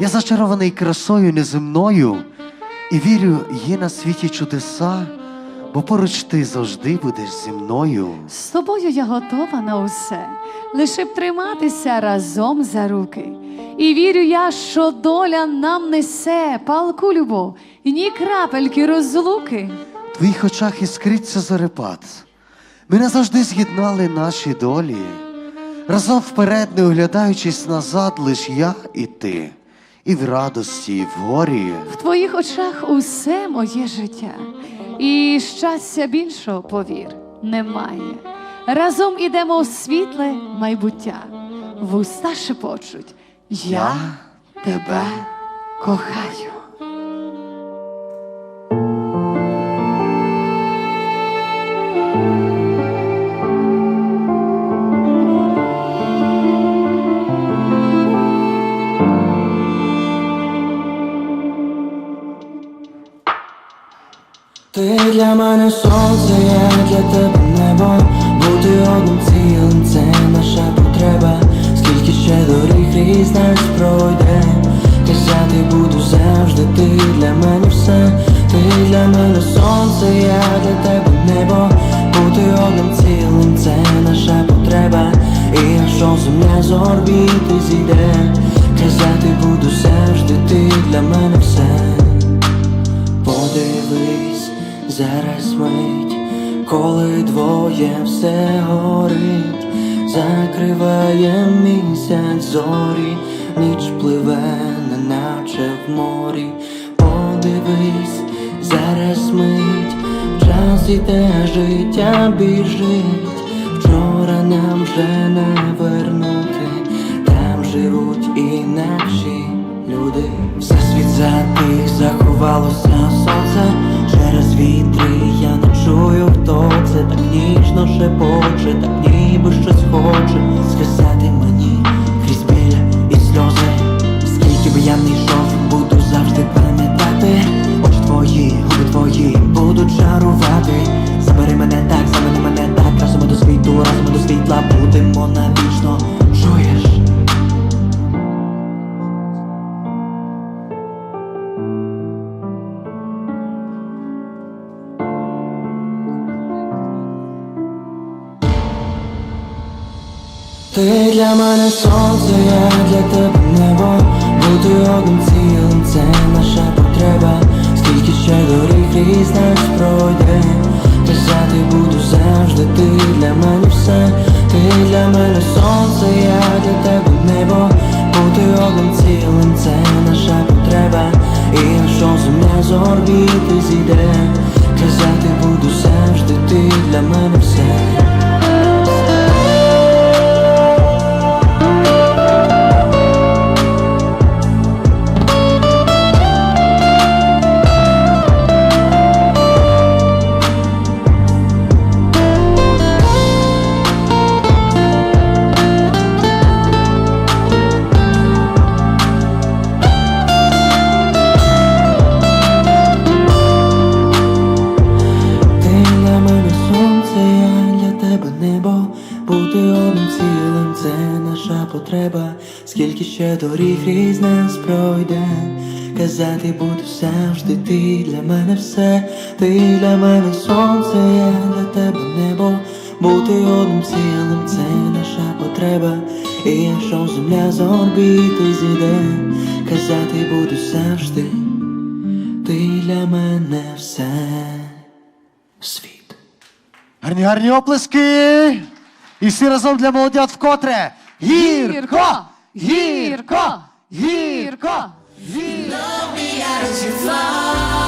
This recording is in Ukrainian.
Я зачарований красою неземною і вірю, є на світі чудеса, бо поруч ти завжди будеш зі мною. З тобою я готова на усе, лише б триматися разом за руки. І вірю я, що доля нам несе палку любов і ні крапельки розлуки. В твоїх очах іскриться зорепад. Ми назавжди з'єднали наші долі. Разом вперед, не оглядаючись назад, лиш я і ти, і в радості, і в горі. В твоїх очах усе моє життя, і щастя більшого, повір, немає. Разом ідемо у світле майбуття. Вуста шепочуть, я тебе кохаю. Ти для мене сонце, я для тебе небо. Бути одним цілим, це наша потреба. Скільки ще доріг різ нас пройде. Казати буду завжди, ти для мене все. Ти для мене сонце, я для тебе небо. Бути одним цілим, це наша потреба. І якщо земля з орбіти зійде, казати буду завжди, ти для мене все. Подивись, зараз мить, коли двоє все горить, закриває місяць зорі, ніч пливе, неначе в морі. Подивись, зараз мить, час іде життя біжить, вчора нам вже не вернути, там живуть інакші люди. Все світ затих, заховалося сонце через вітри. Я не чую, хто це так ніжно шепоче, так ніби щось хоче сказати мені крізь біля і сльози. Скільки би я не йшов, буду завжди пам'ятати. Очі твої, губи твої будуть чарувати. Ти для мене сонце, я для тебе небо. Бути одним цілим, це наша потреба. Скільки ще доріг різ нас пройде. Казати буду завжди, ти для мене все. Ти для мене сонце, я для тебе небо. Бути одним цілим, це наша потреба. І якщо земля з орбіти зійде, казати буду завжди, ти для мене все. Небо. Бути одним цілим, це наша потреба. Скільки ще доріг різ нас пройде. Казати буду завжди, ти для мене все, ти для мене сонце, я для тебе небо. Бути одним цілим, це наша потреба. І якщо земля з орбіти зійде, казати буду завжди, ти для мене все. Світ. Гарні гарні оплески! І всі разом для молодят вкотре. Гірко! Гірко! Гірко! Гірко! fly.